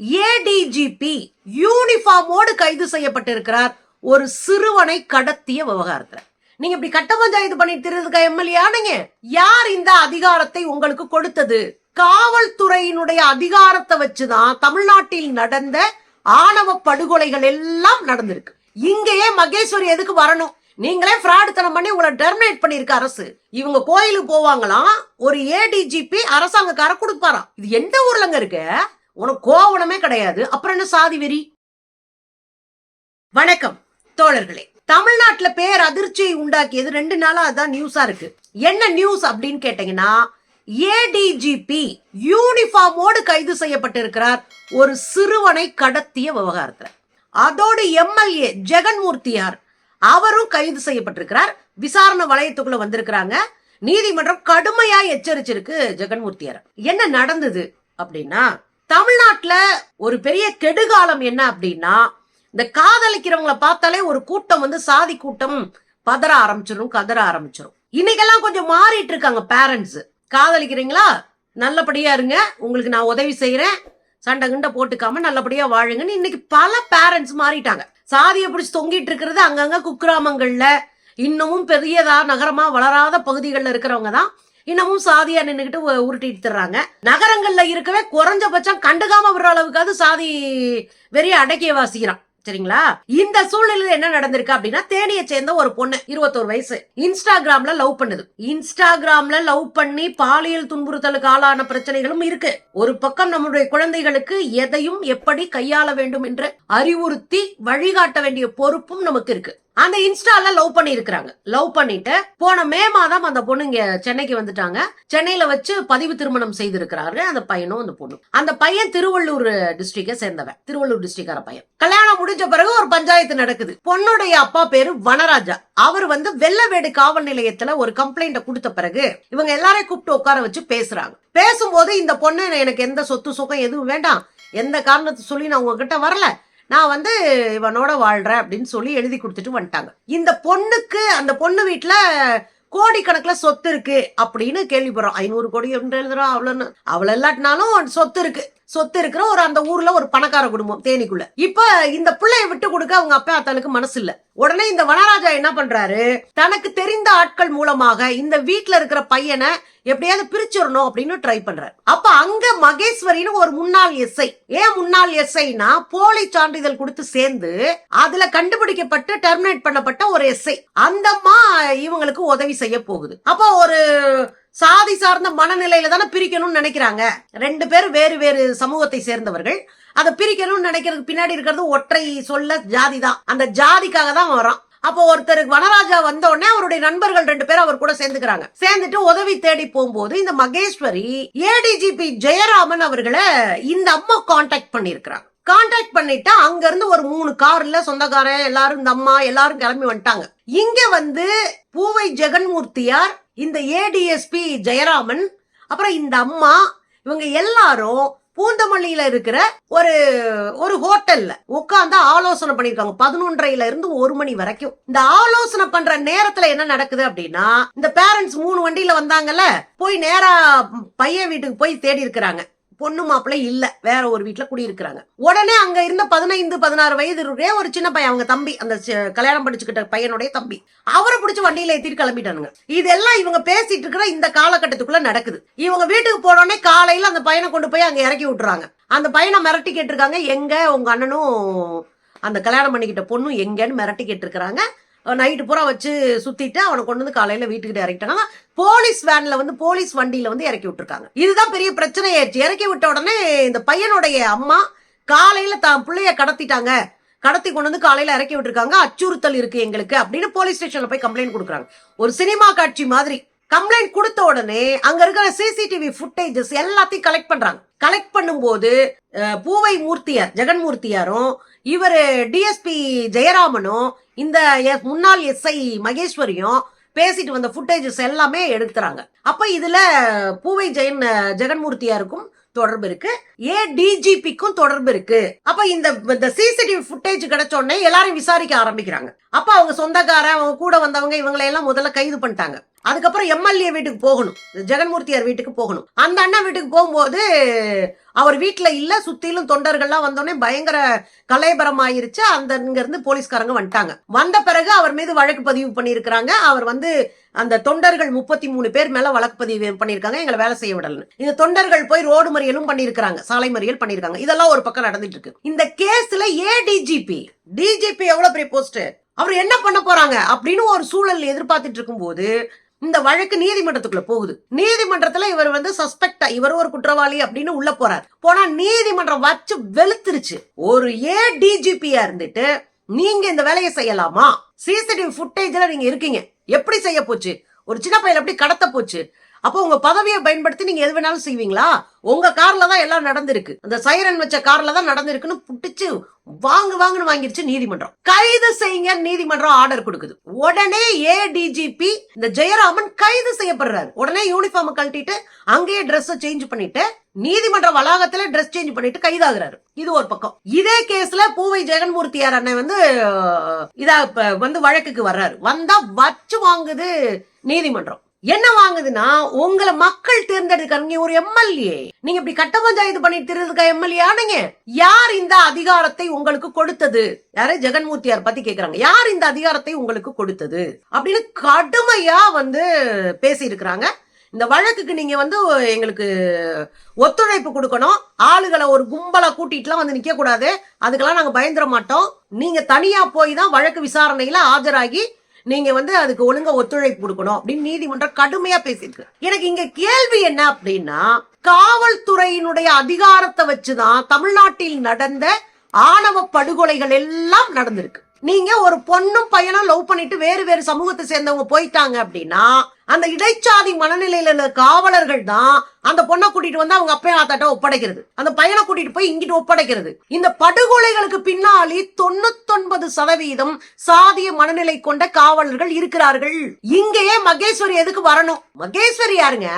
ADGP யூனிஃபார்மோடு கைது செய்யப்பட்டிருக்கிறார். ஒரு சிறுவனை கடத்திய விவகாரத்துல. நீங்க இப்படி கட்ட பஞ்சாயத்து பண்ணிட்டு இருக்கிறதுக்கா எம்எல்ஏ? யார் இந்த அதிகாரத்தை உங்களுக்கு கொடுத்தது? காவல்துறையினுடைய அதிகாரத்தை வச்சுதான் தமிழ்நாட்டில் நடந்த ஆணவ படுகொலைகள் எல்லாம் நடந்திருக்கு. இங்கேயே மகேஸ்வரி எதுக்கு வரணும்? நீங்களே ஃப்ராடுத்தனம் பண்ணி உங்களை டெர்மினேட் பண்ணிருக்க அரசு. இவங்க கோயிலுக்கு போவாங்களாம் ஒரு ஏடிஜிபி அரசாங்கக்கார கொடுப்பாராம். இது எந்த ஊர்லங்க இருக்கு? உனக்கு கோவணமே கிடையாது. அப்புறம் என்ன சாதி வெறி? வணக்கம் தோழர்களே. தமிழ்நாட்டுல பேர் அதிர்ச்சியை உண்டாக்கியது ரெண்டு நாளா அதான் நியூஸா இருக்கு. என்ன நியூஸ் அப்படின்னு கேட்டீங்கன்னா ஏடிஜிபி யூனிஃபார்மோடு கைது செய்யப்பட்டிருக்கிறார் ஒரு சிறுவனை கடத்திய விவகாரத்துல. அதோடு எம்எல்ஏ ஜெகன்மூர்த்தியார் அவரும் கைது செய்யப்பட்டிருக்கிறார். விசாரணை வளையத்துக்குள்ள வந்திருக்கிறாங்க. நீதிமன்றம் கடுமையா எச்சரிச்சிருக்கு ஜெகன்மூர்த்தியார் என்ன நடந்தது அப்படின்னா தமிழ்நாட்டுல ஒரு பெரிய கெடுகாலம் என்ன அப்படின்னா இந்த காதலிக்கிறவங்கள பார்த்தாலே ஒரு கூட்டம் வந்து சாதி கூட்டம் பதற ஆரம்பிச்சிடும் கதற ஆரம்பிச்சிடும் இன்னைக்கெல்லாம் கொஞ்சம் மாறிட்டு இருக்காங்க பேரண்ட்ஸ் காதலிக்கிறீங்களா? நல்லபடியா இருங்க. உங்களுக்கு நான் உதவி செய்யறேன் சண்டை கிண்டை போட்டுக்காம நல்லபடியா வாழுங்கன்னு இன்னைக்கு பல பேரண்ட்ஸ் மாறிட்டாங்க. சாதியை பிடிச்சி தொங்கிட்டு இருக்கிறது அங்கங்க குக்கிராமங்கள்ல. இன்னமும் பெரியதா நகரமா வளராத பகுதிகளில் இருக்கிறவங்க தான் இன்னமும் சாதியா நின்றுகிட்டு உருட்டிட்டு தர்றாங்க நகரங்கள்ல இருக்கவே குறைஞ்சபட்சம் கண்டுக்காம விடுற அளவுக்காவது சாதி வெறிய அடக்கிய வாசிக்கிறான். சரிங்களா? இந்த சூழ்நிலையில என்ன நடந்திருக்கு அப்படின்னா தேனியை சேர்ந்த ஒரு பொண்ணு இருபத்தோரு வயசு இன்ஸ்டாகிராம்ல லவ் பண்ணுது. இன்ஸ்டாகிராம்ல லவ் பண்ணி பாலியல் துன்புறுத்தலுக்கு ஆளான பிரச்சனைகளும் இருக்கு. ஒரு பக்கம் நம்முடைய குழந்தைகளுக்கு எதையும் எப்படி கையாள வேண்டும் என்று அறிவுறுத்தி வழிகாட்ட வேண்டிய பொறுப்பும் நமக்கு இருக்கு. அந்த இன்ஸ்டால லவ் பண்ணி இருக்கிறாங்க லவ் பண்ணிட்டு போன மே மாதம் அந்த பொண்ணு இங்க சென்னைக்கு வந்துட்டாங்க. சென்னையில வச்சு பதிவு திருமணம் செய்திருக்கிறாரு அந்த பையனும் அந்த பொண்ணு அந்த பையன் திருவள்ளூர் டிஸ்ட்ரிக்ட சேர்ந்தவன். திருவள்ளூர் டிஸ்ட்ரிக்டார பையன். கல்யாணம் முடிஞ்ச பிறகு ஒரு பஞ்சாயத்து நடக்குது. பொண்ணுடைய அப்பா பேரு வனராஜா. அவர் வந்து வெள்ளவேடு காவல் நிலையத்துல ஒரு கம்ப்ளைண்ட கொடுத்த பிறகு இவங்க எல்லாரையும் கூப்பிட்டு உட்கார வச்சு பேசுறாங்க. பேசும்போது இந்த பொண்ணு எனக்கு எந்த சொத்து சுகம் எதுவும் வேண்டாம். எந்த காரணத்தை சொல்லி நான் உங்ககிட்ட வரல. நான் வந்து இவனோட வாழ்கிறேன் அப்படின்னு சொல்லி எழுதி கொடுத்துட்டு வந்துட்டாங்க. இந்த பொண்ணுக்கு அந்த பொண்ணு வீட்டில் கோடிக்கணக்கில் சொத்து இருக்கு அப்படின்னு கேள்விப்படுறோம். ஐநூறு கோடி என்று எழுதுறோம் அவ்வளோன்னு அவ்வளோ இல்லாட்டினாலும் சொத்து இருக்கு. சொத்து இருக்கிற ஒரு அந்த ஊர்ல ஒரு பணக்கார குடும்பம் தேனிக்குள்ள. இப்ப இந்த பிள்ளைய விட்டு கொடுக்க அவங்க அப்பா அத்தாளுக்கு மனசு இல்ல உடனே இந்த வனராஜா என்ன பண்றாரு? தனக்கு தெரிந்த ஆட்கள் மூலமாக இந்த வீட்டுல இருக்கிற பையனை எப்படியாவது பிரிச்சிடணும் அப்படின்னு ட்ரை பண்றாரு. அப்ப அங்க மகேஸ்வரின்னு ஒரு முன்னாள் எஸ்ஐ. ஏன் முன்னாள் எஸ்ஐனா போலி சான்றிதழ் கொடுத்து சேர்ந்து அதுல கண்டுபிடிக்கப்பட்டு டெர்மினேட் பண்ணப்பட்ட ஒரு எஸ்ஐ. அந்தம்மா இவங்களுக்கு உதவி செய்ய போகுது. அப்போ ஒரு சாதி சார்ந்த மனநிலையில தானே பிரிக்கணும்னு நினைக்கிறாங்க. ரெண்டு பேரும் வேறு வேறு சமூகத்தை சேர்ந்தவர்கள். அதை பிரிக்கணும்னு நினைக்கிறதுக்கு பின்னாடி இருக்கிறது ஒற்றை சொல்ல ஜாதி தான். அந்த ஜாதிக்காக தான் வரான். அப்போ ஒருத்தருக்கு வனராஜா வந்த உடனே அவருடைய நண்பர்கள் ரெண்டு பேரும் அவர் கூட சேர்ந்துக்கிறாங்க. சேர்ந்துட்டு உதவி தேடி போகும்போது இந்த மகேஸ்வரி ஏடிஜிபி ஜெயராமன் அவர்களை இந்த அம்மா கான்டாக்ட் பண்ணிருக்கிறாங்க கான்டாக்ட் பண்ணிட்டு அங்க இருந்து ஒரு மூணு கார்ல சொந்தக்காரன் எல்லாரும் இந்த அம்மா எல்லாரும் கிளம்பி வந்துட்டாங்க. இங்க வந்து பூவை ஜெகன்மூர்த்தியார் இந்த ஏடிஎஸ்பி ஜெயராமன் அப்புறம் இந்த அம்மா இவங்க எல்லாரும் பூந்தமல்லியில இருக்கிற ஒரு ஒரு ஹோட்டல்ல உட்காந்து ஆலோசனை பண்ணிருக்காங்க. பதினொன்றையில இருந்து ஒரு மணி வரைக்கும். இந்த ஆலோசனை பண்ற நேரத்துல என்ன நடக்குது அப்படின்னா இந்த பேரண்ட்ஸ் மூணு வண்டியில வந்தாங்கல்ல போய் நேரா பையன் வீட்டுக்கு போய் தேடி இருக்கிறாங்க. பொண்ணு மாப்பிள்ளை இல்ல. வேற ஒரு வீட்டுல குடியிருக்கிறாங்க. உடனே அங்க இருந்த பதினைந்து பதினாறு வயது இருக்கிற ஒரு சின்ன பையன் அவங்க தம்பி அந்த கல்யாணம் படிச்சுக்கிட்ட பையனுடைய தம்பி. அவரை பிடிச்சி வண்டியில ஏத்திட்டு கிளம்பிட்டானுங்க. இதெல்லாம் இவங்க பேசிட்டு இருக்கிற இந்த காலகட்டத்துக்குள்ள நடக்குது. இவங்க வீட்டுக்கு போனோடனே காலையில அந்த பையனை கொண்டு போய் அங்க இறக்கி விட்டுறாங்க. அந்த பையனை மிரட்டி கேட்டிருக்காங்க. எங்க உங்க அண்ணனும் அந்த கல்யாணம் பண்ணிக்கிட்ட பொண்ணும் எங்கன்னு மிரட்டி கேட்டிருக்கிறாங்க. நைட்டு பூரா வச்சு சுத்திட்டு அவனை கொண்டு வந்து காலையில வீட்டுக்கிட்ட இறக்கிட்டாங்க. போலீஸ் வேன்ல வந்து போலீஸ் வண்டியில வந்து இறக்கி விட்டுருக்காங்க. இதுதான் பெரிய பிரச்சனை ஆயிடுச்சு இறக்கி விட்ட உடனே இந்த பையனுடைய அம்மா காலையில தான் பிள்ளைய கடத்திட்டாங்க. கடத்தி கொண்டு வந்து காலையில இறக்கி விட்டுருக்காங்க. அச்சுறுத்தல் இருக்கு எங்களுக்கு அப்படின்னு போலீஸ் ஸ்டேஷன்ல போய் கம்ப்ளைண்ட் கொடுக்குறாங்க. ஒரு சினிமா காட்சி மாதிரி கம்ப்ளைண்ட் கொடுத்த உடனே அங்க இருக்கிற சிசிடிவி ஃபுட்டேஜஸ் எல்லாத்தையும் கலெக்ட் பண்றாங்க. கலெக்ட் பண்ணும்போது பூவை மூர்த்தியார் ஜெகன்மூர்த்தியாரும் இவர் டிஎஸ்பி ஜெயராமனும் இந்த முன்னாள் எஸ்ஐ மகேஸ்வரியும் பேசிட்டு வந்த ஃபுட்டேஜஸ் எல்லாமே எடுக்கிறாங்க. அப்ப இதுல பூவை ஜெயன் ஜெகன்மூர்த்தியாருக்கும் தொடர்பு இருக்கு. ஏ டிஜிபிக்கும் தொடர்பு இருக்கு. அப்ப இந்த இந்த சிசிடிவி ஃபுட்டேஜ் கிடைச்ச உடனே எல்லாரும் விசாரிக்க ஆரம்பிக்கிறாங்க. அப்ப அவங்க சொந்தக்காரன் அவங்க கூட வந்தவங்க இவங்களை எல்லாம் முதல்ல கைது பண்ணிட்டாங்க. அதுக்கப்புறம் எம்எல்ஏ வீட்டுக்கு போகணும். ஜெகன்மூர்த்தியார் வீட்டுக்கு போகணும். அந்த அண்ணா வீட்டுக்கு போகும்போது அவர் வீட்டில் இல்லை சுத்திலும் தொண்டர்கள்லாம் வந்தோடனே பயங்கர கலைபரம் ஆயிருச்சு அந்த இங்கிருந்து போலீஸ்காரங்க வந்துட்டாங்க. வந்த பிறகு அவர் மீது வழக்கு பதிவு பண்ணியிருக்கிறாங்க. அவர் வந்து அந்த தொண்டர்கள் முப்பத்தி மூணு பேர் மேல வழக்கு பதிவு பண்ணியிருக்காங்க. எங்களை வேலை செய்ய விடலன்னு. இந்த தொண்டர்கள் போய் ரோடு மறியலும் பண்ணியிருக்காங்க சாலை மறியல் பண்ணியிருக்காங்க. இதெல்லாம் ஒரு பக்கம் நடந்துட்டு இருக்கு. இந்த கேஸ்ல ஏடிஜிபி டிஜிபி எவ்வளவு பெரிய போஸ்ட் அவர் என்ன பண்ண போறாங்க அப்படின்னு ஒரு சூழல் எதிர்பார்த்துட்டு இருக்கும்போது இந்த வழக்கு நீதிமன்றத்துக்குள்ள போகுது. நீதிமன்றத்துல இவர் வந்து சஸ்பெக்டா இவர் ஒரு குற்றவாளி அப்படின்னு உள்ள போறார். போனா நீதிமன்றம் வச்சு வெளுத்துருச்சு. ஒரு ஏ டிஜிபியா இருந்துட்டு நீங்க இந்த வேலையை செய்யலாமா? சிசிடிவி ஃபுட்டேஜ்ல நீங்க இருக்கீங்க. எப்படி செய்ய போச்சு? ஒரு சின்ன பையன் எப்படி கடத்த போச்சு. அப்போ உங்க பதவியை பயன்படுத்தி நீங்க எது வேணாலும் செய்வீங்களா? உங்க கார்ல தான் எல்லாம் நடந்திருக்கு. அந்த சைரன் வச்ச கார்ல தான் நடந்திருக்குன்னு புட்டிச்சு வாங்கு வாங்குன்னு வாங்கிருச்சு நீதிமன்றம். கைது செய்யுங்க நீதிமன்றம் ஆர்டர் கொடுக்குது. உடனே ஏடிஜிபி இந்த ஜெயராமன் கைது செய்யப்படுறாரு. உடனே யூனிஃபார்ம் கழட்டிட்டு அங்கேயே ட்ரெஸ் சேஞ்ச் பண்ணிட்டு நீதிமன்ற வளாகத்துல ட்ரெஸ் சேஞ்ச் பண்ணிட்டு கைதாகிறாரு. இது ஒரு பக்கம். இதே கேஸ்ல பூவை ஜெகன்மூர்த்தியார் அண்ணன் வந்து இதா வந்து வழக்குக்கு வர்றாரு. வந்தா வச்சு வாங்குது நீதிமன்றம். என்ன வாங்குதுன்னா உங்களை மக்கள் தேர்ந்தெடுக்காங்க ஒரு எம்எல்ஏ. நீங்க இப்படி கட்ட பஞ்சாயத்து பண்ணிட்டு இருக்க எம்எல்ஏ ஆனீங்க? யார் இந்த அதிகாரத்தை உங்களுக்கு கொடுத்தது? யாரு? ஜெகன்மூர்த்தியார் பத்தி கேக்குறாங்க. யார் இந்த அதிகாரத்தை உங்களுக்கு கொடுத்தது? அப்படின்னு கடுமையா வந்து பேசி இருக்கிறாங்க இந்த வழக்குக்கு நீங்க வந்து எங்களுக்கு ஒத்துழைப்பு கொடுக்கணும். ஆளுகளை ஒரு கும்பலா கூட்டிட்டுலாம் வந்து நிக்க கூடாது அதுக்கெல்லாம் நாங்க பயந்துட மாட்டோம். நீங்க தனியா போய் தான் வழக்கு விசாரணையில ஆஜராகி நீங்க வந்து அதுக்கு ஒழுங்கா ஒத்துழைப்பு கொடுக்கணும் அப்படின்னு நீதிமன்றம் கடுமையா பேசியிருக்கு. எனக்கு இங்க கேள்வி என்ன அப்படின்னா காவல்துறையினுடைய அதிகாரத்தை வச்சுதான் தமிழ்நாட்டில் நடந்த ஆணவ படுகொலைகள் எல்லாம் நடந்திருக்கு. நீங்க ஒரு பொண்ணும் பையனும் லவ் பண்ணிட்டு வேறு வேறு சமூகத்தை சேர்ந்தவங்க போயிட்டாங்க அப்படின்னா அந்த இடைச்சாதி மனநிலையில இருந்த காவலர்கள் தான் அந்த பொண்ணை கூட்டிட்டு வந்து அவங்க அப்பா ஆத்தாட்ட ஒப்படைக்கிறது. அந்த பையனை கூட்டிட்டு போய் இங்கிட்டு ஒப்படைக்கிறது. இந்த படுகொலைகளுக்கு பின்னாடி தொண்ணூத்தொன்பது சதவீதம் சாதிய மனநிலை கொண்ட காவலர்கள் இருக்கிறார்கள். இங்கேயே மகேஸ்வரி எதுக்கு வரணும்? மகேஸ்வரி யாருங்க?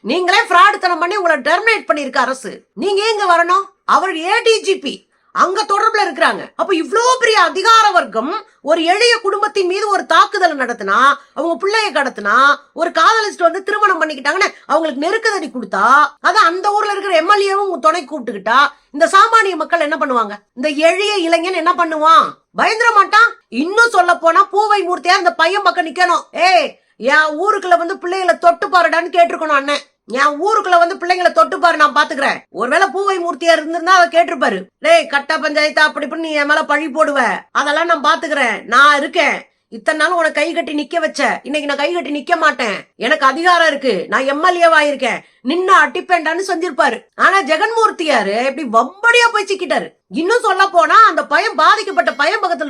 நீங்களே பிராடுத்தனம் பண்ணி உங்களை டெர்மினேட் பண்ணிருக்க அரசு. நீங்க எங்க வரணும்? அவர் ஏடிஜிபி அங்க தொடர்புல இருக்கிறாங்க. அப்ப இவ்வளவு பெரிய அதிகார வர்க்கம் ஒரு எளிய குடும்பத்தின் மீது ஒரு தாக்குதல் நடத்தினா அவங்க பிள்ளைய கடத்தினா ஒரு காதலிஸ்ட் வந்து திருமணம் பண்ணிக்கிட்டாங்கன்னு அவங்களுக்கு நெருக்கதடி கொடுத்தா அது அந்த ஊர்ல இருக்கிற எம்எல்ஏவும் துணை கூப்பிட்டுக்கிட்டா இந்த சாமானிய மக்கள் என்ன பண்ணுவாங்க? இந்த எளிய இளைஞன் என்ன பண்ணுவான்? பயந்துட மாட்டான்? இன்னும் சொல்ல போனா பூவை மூர்த்தியா இந்த பையன் பக்கம் நிக்கணும். ஏய் என் ஊருக்குள்ள வந்து பிள்ளைகளை தொட்டு பாருடான்னு கேட்டிருக்கணும் அண்ணன். என் ஊருக்குள்ள வந்து பிள்ளைங்களை தொட்டுப்பாரு நான் பாத்துக்கிறேன். ஒருவேளை பூவை மூர்த்தியா இருந்திருந்தா அதை கேட்டிருப்பாரு. டேய் கட்ட பஞ்சாயத்து அப்படி இப்படி நீ என் மேல பழி போடுவ. அதெல்லாம் நான் பாத்துக்கிறேன். நான் இருக்கேன். இத்தனை நாள் உனக்கு கை கட்டி நிக்க வச்ச. இன்னைக்கு நான் கை கட்டி நிக்க மாட்டேன். எனக்கு அதிகாரம் இருக்கு. நான் எம்எல்ஏவா இருக்கேன். நின்னு அட்டிப்பேண்டான்னு செஞ்சிருப்பாரு ஆனா ஜெகன்மூர்த்தியாரு இப்படி வம்படியா போய் சிக்கிட்டாரு இன்னும் சொல்ல போனா அந்த பையன் பாதிக்கப்பட்ட பையன் பக்கத்துல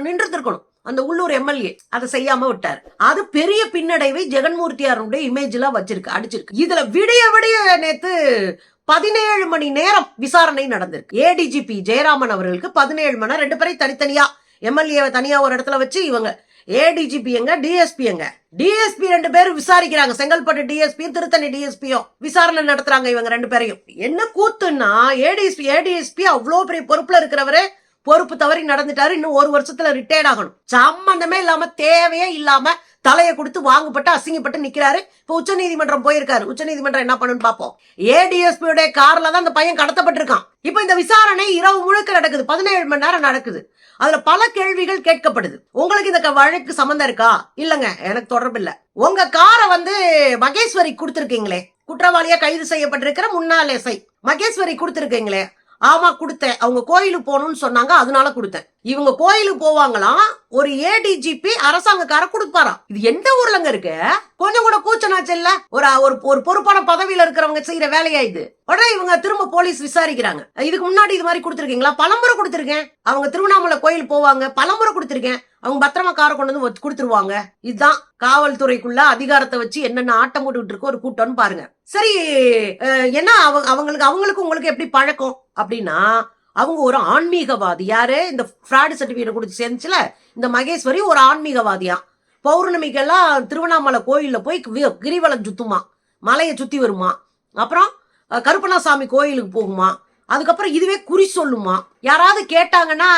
இருக்கணும். அந்த உள்ளூர் எம்எல்ஏ அதை செய்யாம விட்டார். அது பெரிய பின்னடைவை ஜெகன்மூர்த்தியாருடைய இமேஜ்ல வச்சிருக்கு அடிச்சிருக்கு. இதுல விடிய விடிய நேத்து பதினேழு மணி நேரம் விசாரணை நடந்திருக்கு. ஏடிஜிபி ஜெயராமன் அவர்களுக்கு பதினேழு மணி நேரம். ரெண்டு பேரையும் தனித்தனியா எம்எல்ஏ தனியா ஒரு இடத்துல வச்சு இவங்க ஏடிஜிபி எங்க டிஎஸ்பி எங்க? டிஎஸ்பி ரெண்டு பேரும் விசாரிக்கிறாங்க. செங்கல்பட்டு டிஎஸ்பியும் திருத்தணி டிஎஸ்பியும் விசாரணை நடத்துறாங்க இவங்க ரெண்டு பேரையும். என்ன கூத்துன்னா ஏடிஎஸ்பி ஏடிஎஸ்பி அவ்வளோ பெரிய பொறுப்புல இருக்கிறவரு பொறுப்பு தவறி நடந்துட்டாரு இன்னும் ஒரு வருஷத்துல ரிட்டையர்ட் ஆகணும். சம்பந்தமே இல்லாம தேவையே இல்லாம தலையை கொடுத்து வாங்கப்பட்டு அசிங்கப்பட்டு நிக்கிறாரு. இப்ப உச்ச நீதிமன்றம் போயிருக்காரு. உச்ச நீதிமன்றம் என்ன பண்ணுன்னு பாப்போம் ஏடிஎஸ்பி உடைய கார்ல தான் அந்த பையன் கடத்தப்பட்டிருக்கான். இப்ப இந்த விசாரணை இரவு முழுக்க நடக்குது. பதினேழு மணி நேரம் நடக்குது. அதுல பல கேள்விகள் கேட்கப்படுது. உங்களுக்கு இந்த வழக்கு சம்பந்தம் இருக்கா? இல்லங்க எனக்கு தொடர்பு இல்ல. உங்க காரை வந்து மகேஸ்வரி கொடுத்திருக்கீங்களே. குற்றவாளியா கைது செய்யப்பட்டிருக்கிற முன்னாள் எஸ்ஐ. மகேஸ்வரி கொடுத்திருக்கீங்களே. ஆமா கொடுத்தேன். அவங்க கோயிலுக்கு போகணும்னு சொன்னாங்க அதனால கொடுத்தேன். இவங்க கோயிலுக்கு போவாங்களாம் ஒரு ஏடிஜிபி அரசாங்கக்கார கொடுப்பாராம். இது எந்த ஊர்லங்க இருக்கு? கொஞ்சம் கூட கூச்சனாச்சு இல்ல? ஒரு ஒரு ஒரு பொறுப்பான பதவியில இருக்கிறவங்க செய்யற வேலையா இது? உடனே இவங்க திரும்ப போலீஸ் விசாரிக்கிறாங்க. இதுக்கு முன்னாடி இது மாதிரி கொடுத்துருக்கீங்களா? பலமுறை கொடுத்துருக்கேன். அவங்க திருவண்ணாமலை கோயில் போவாங்க பலமுறை கொடுத்துருக்கேன். அவங்க பத்திரமா காரை கொண்டு வந்து வச்சு கொடுத்துருவாங்க. இதுதான் காவல்துறைக்குள்ள அதிகாரத்தை வச்சு என்னென்ன ஆட்டம் போட்டுக்கிட்டு இருக்கோ ஒரு கூட்டம்னு பாருங்க. சரி ஏன்னா என்ன அவங்க அவங்களுக்கு அவங்களுக்கு உங்களுக்கு எப்படி பழக்கம்? அப்படின்னா அவங்க ஒரு ஆன்மீகவாதி. யாரு? இந்த ஃப்ராடு சர்டிபிகேட் கொடுத்து சேர்ந்துச்சுல? இந்த மகேஸ்வரி ஒரு ஆன்மீகவாதியா? பௌர்ணமிக்கெல்லாம் திருவண்ணாமலை கோயில்ல போய் கிரிவலம் சுத்துமா? மலையை சுத்தி வருமா? அப்புறம் கருப்பணாசாமி கோயிலுக்கு போகுமா? அதுக்கப்புறம் இதுவே குறி சொல்லுமா? யாராவது கேட்டாங்கன்னா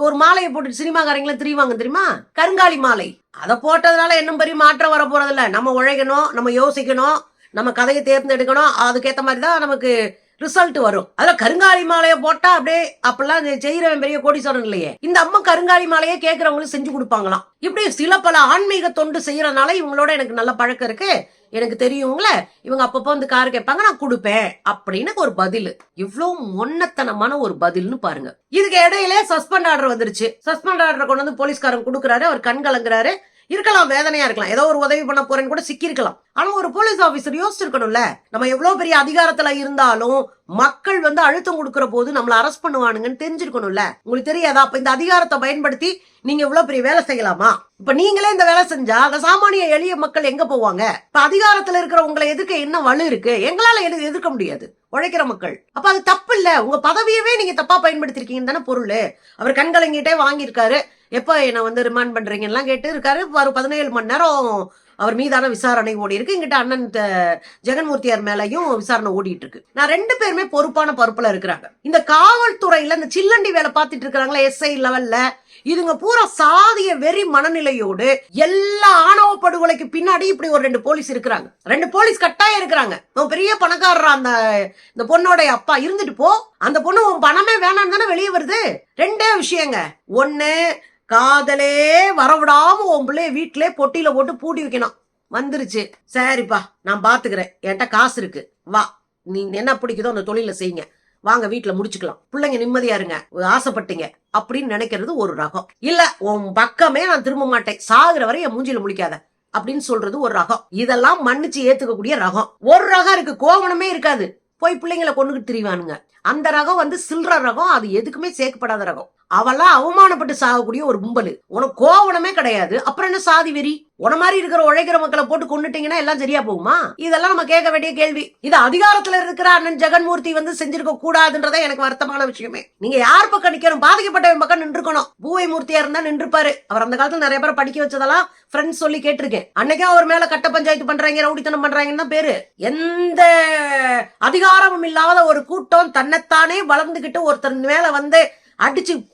ஒரு மாலையை போட்டு சினிமாக்காரங்களே திரிவாங்க தெரியுமா? கருங்காலி மாலை. அதை போட்டதுனால இன்னும் பெரிய மாற்றம் வர போறதில்ல. நம்ம உழைக்கணும் நம்ம யோசிக்கணும் நம்ம கதையை தேர்ந்தெடுக்கணும். அதுக்கேற்ற மாதிரி தான் நமக்கு ரிசல்ட் வரும். அதுல கருங்காலி மாலையை போட்டா அப்படியே அப்பெல்லாம் செய்யறவன் பெரிய கோடீஸ்வரன் இல்லையே. இந்த அம்மா கருங்காலி மாலையை கேட்கறவங்களுக்கு செஞ்சு கொடுப்பாங்களாம். இப்படி சில பல ஆன்மீக தொண்டு செய்யறதுனால இவங்களோட எனக்கு நல்ல பழக்கம் இருக்கு. எனக்கு தெரியுங்கள இவங்க அப்பப்போ வந்து கார் கேட்பாங்க நான் கொடுப்பேன். அப்படின்னு ஒரு பதில். இவ்வளவு மொன்னத்தனமான ஒரு பதில்னு பாருங்க. இதுக்கு இடையில சஸ்பெண்ட் ஆர்டர் வந்துருச்சு. சஸ்பெண்ட் ஆர்டர் கொண்டு வந்து போலீஸ்காரன் கொடுக்குறாரு. அவர் கண் கலங்குறாரு. இருக்கலாம் வேதனையா இருக்கலாம். ஏதோ ஒரு உதவி பண்ண போறேன்னு கூட சிக்கியிருக்கலாம். ஆனா ஒரு போலீஸ் ஆபீசர் யோசிச்சிருக்கணும்ல. நம்ம எவ்வளவு பெரிய அதிகாரத்துல இருந்தாலும் மக்கள் வந்து அழுத்தம் கொடுக்கிற போது நம்மள அரெஸ்ட் பண்ணுவானுங்கன்னு தெரிஞ்சிருக்கணும்ல. உங்களுக்கு தெரியாதா? அப்ப இந்த அதிகாரத்தை பயன்படுத்தி நீங்க இவ்வளவு பெரிய வேலை செய்யலாமா? இப்ப நீங்களே இந்த வேலை செஞ்சா அந்த சாமானிய எளிய மக்கள் எங்க போவாங்க? இப்ப அதிகாரத்துல இருக்கிற உங்களை எதிர்க்க என்ன வலு இருக்கு? எங்களால எது எதிர்க்க முடியாது. உழைக்கிற மக்கள். அப்ப அது தப்பு இல்ல. உங்க பதவியவே நீங்க தப்பா பயன்படுத்திருக்கீங்கன்னு தானே பொருள். அவர் கண்கலங்கிட்டே வாங்கியிருக்காரு. எப்போ என்னை வந்து ரிமாண்ட் பண்றீங்கலாம் கேட்டு இருக்காரு. ஒரு பதினேழு மணி நேரம் அவர் மீதான விசாரணை ஓடி இருக்கு. எங்கிட்ட அண்ணன் த- ஜெகன்மூர்த்தியார் மேலையும் விசாரணை ஓடிட்டு இருக்கு. நான் ரெண்டு பேருமே பொறுப்பான பொறுப்புல இருக்கிறாங்க. இந்த காவல்துறையில இந்த சில்லண்டி வேலை பார்த்துட்டு இருக்கிறாங்களா எஸ்ஐ லெவல்ல இதுங்க பூரா சாதிய வெறி மனநிலையோடு எல்லா ஆணவ படுகொலைக்கு பின்னாடி இப்படி ஒரு ரெண்டு போலீஸ் இருக்கிறாங்க. ரெண்டு போலீஸ் கட்டாயம் இருக்கிறாங்க. உன் பெரிய பணக்காரரா அந்த இந்த பொண்ணோட அப்பா இருந்துட்டு போ. அந்த பொண்ணு உன் பணமே வேணாம்னு தானே வெளியே வருது. ரெண்டே விஷயங்க. ஒன்னு காதலே வரவிடாம உன் பிள்ளைய வீட்டிலே பொட்டியில போட்டு பூட்டி வைக்கணும். வந்துருச்சு. சரிப்பா நான் பாத்துக்கிறேன். என்கிட்ட காசு இருக்கு. வா. நீ என்ன பிடிக்குதோ அந்த தொழில செய்யுங்க. வாங்க வீட்டுல முடிச்சுக்கலாம். பிள்ளைங்க நிம்மதியா இருங்க. ஆசைப்பட்டீங்க. அப்படின்னு நினைக்கிறது ஒரு ரகம். இல்ல உன் பக்கமே நான் திரும்ப மாட்டேன். சாகுற வரை என் மூஞ்சில முழிக்காத. அப்படின்னு சொல்றது ஒரு ரகம். இதெல்லாம் மன்னிச்சு ஏத்துக்கக்கூடிய ரகம். ஒரு ரகம் இருக்கு. கோவணமே இருக்காது. போய் பிள்ளைங்களை கொண்டுகிட்டு திரிவானுங்க. அந்த ரகம் வந்து சில்ற ரகம். அது எதுக்குமே சேர்க்கப்படாத ரகம். அவெல்லாம் அவமானப்பட்டு சாகக்கூடிய ஒரு கும்பல். உனக்கு கோவணமே கிடையாது. அப்புறம் என்ன சாதி வெறி? உன மாதிரி இருக்கிற உழைக்கிற மக்களை போட்டு கொண்டுட்டீங்கன்னா எல்லாம் சரியா போகுமா? இதெல்லாம் நம்ம கேட்க வேண்டிய கேள்வி. இது அதிகாரத்துல இருக்கிற அண்ணன் ஜெகன்மூர்த்தி வந்து செஞ்சிருக்க கூடாதுன்றதே எனக்கு வருத்தமான விஷயமே. நீங்க யார் பக்கம் நிக்கணும்? பாதிக்கப்பட்டவன் பக்கம் நின்றுக்கணும். பூவை மூர்த்தியா இருந்தா நின்றுப்பாரு. அவர் அந்த காலத்துல நிறைய பேர் படிக்க வச்சதெல்லாம் ஃப்ரெண்ட்ஸ் சொல்லி கேட்டிருக்கேன். அன்னைக்கே அவர் மேல கட்ட பஞ்சாயத்து பண்றாங்க ரவுடித்தனம் பண்றாங்கன்னு தான் பேரு. எந்த அதிகாரமும் இல்லாத ஒரு கூட்டம் தன்னைத்தானே வளர்ந்துகிட்டு ஒருத்தர் மேல வந்து அடிச்சு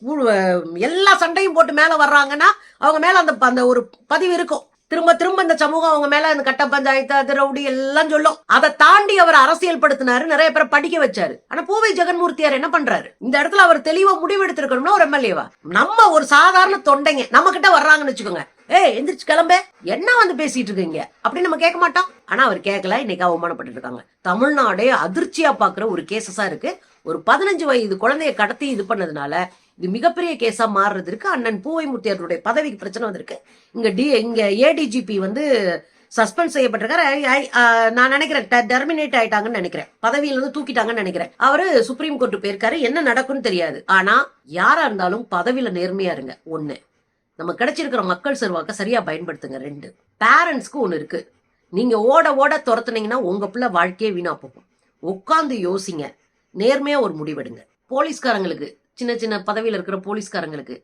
எல்லா சண்டையும் போட்டு மேல வர்றாங்கன்னா அவங்க மேல அந்த அந்த ஒரு பதிவு இருக்கும். திரும்ப திரும்ப இந்த சமூகம் அவங்க மேல அந்த கட்ட பஞ்சாயத்து அது ரவுடி எல்லாம் சொல்லும். அதை தாண்டி அவர் அரசியல் படுத்தினாரு நிறைய பேரை படிக்க வச்சாரு. ஆனா பூவை ஜெகன்மூர்த்தியார் என்ன பண்றாரு? இந்த இடத்துல அவர் தெளிவா முடிவெடுத்திருக்கணும்னா ஒரு எம்எல்ஏவா நம்ம ஒரு சாதாரண தொண்டைங்க நம்ம கிட்ட வர்றாங்கன்னு வச்சுக்கோங்க. ஏய் எந்திரிச்சு கிளம்ப. என்ன வந்து பேசிட்டு இருக்கீங்க? அப்படின்னு நம்ம கேட்க மாட்டோம். ஆனா அவர் கேட்கல இன்னைக்கு அவமானப்பட்டு இருக்காங்க. தமிழ்நாடே அதிர்ச்சியா பாக்குற ஒரு கேசஸா இருக்கு. ஒரு பதினஞ்சு வயது குழந்தைய கடத்தி இது பண்ணதுனால இது மிகப்பெரிய கேஸா மாறுறதுக்கு அண்ணன் பூவைமூர்த்தியாருடைய பதவிக்கு பிரச்சனை வந்திருக்கு. இங்க டி இங்க ஏடிஜிபி வந்து சஸ்பெண்ட் செய்யப்பட்டிருக்காரு. நான் நினைக்கிறேன் டெர்மினேட் ஆயிட்டாங்கன்னு நினைக்கிறேன். பதவியில இருந்து தூக்கிட்டாங்கன்னு நினைக்கிறேன். அவரு சுப்ரீம் கோர்ட் போயிருக்காரு. என்ன நடக்கும்னு தெரியாது. ஆனா யாரா இருந்தாலும் பதவியில நேர்மையா இருங்க. ஒண்ணு நம்ம கிடைச்சிருக்கிற மக்கள் செல்வாக்க சரியா பயன்படுத்துங்க. ரெண்டு பேரண்ட்ஸ்க்கு ஒண்ணு இருக்கு. நீங்க ஓட ஓட துரத்துனீங்கன்னா உங்க பிள்ளை வாழ்க்கையே வீணா போகும். உட்காந்து யோசிங்க. நேர்மையா ஒரு முடிவெடுங்க. போலீஸ்காரங்களுக்கு சின்ன சின்ன பதவியில் இருக்கிற போலீஸ்காரங்களுக்கு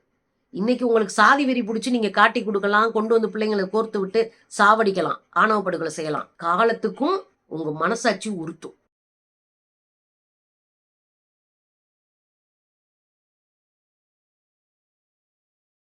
இன்னைக்கு உங்களுக்கு சாதி வெறி பிடிச்சி நீங்க காட்டி கொடுக்கலாம் கொண்டு வந்து பிள்ளைங்களை கோர்த்து விட்டு சாவடிக்கலாம் ஆணவ படுகொலை செய்யலாம். காலத்துக்கும் உங்க மனசாட்சி உறுத்தும்.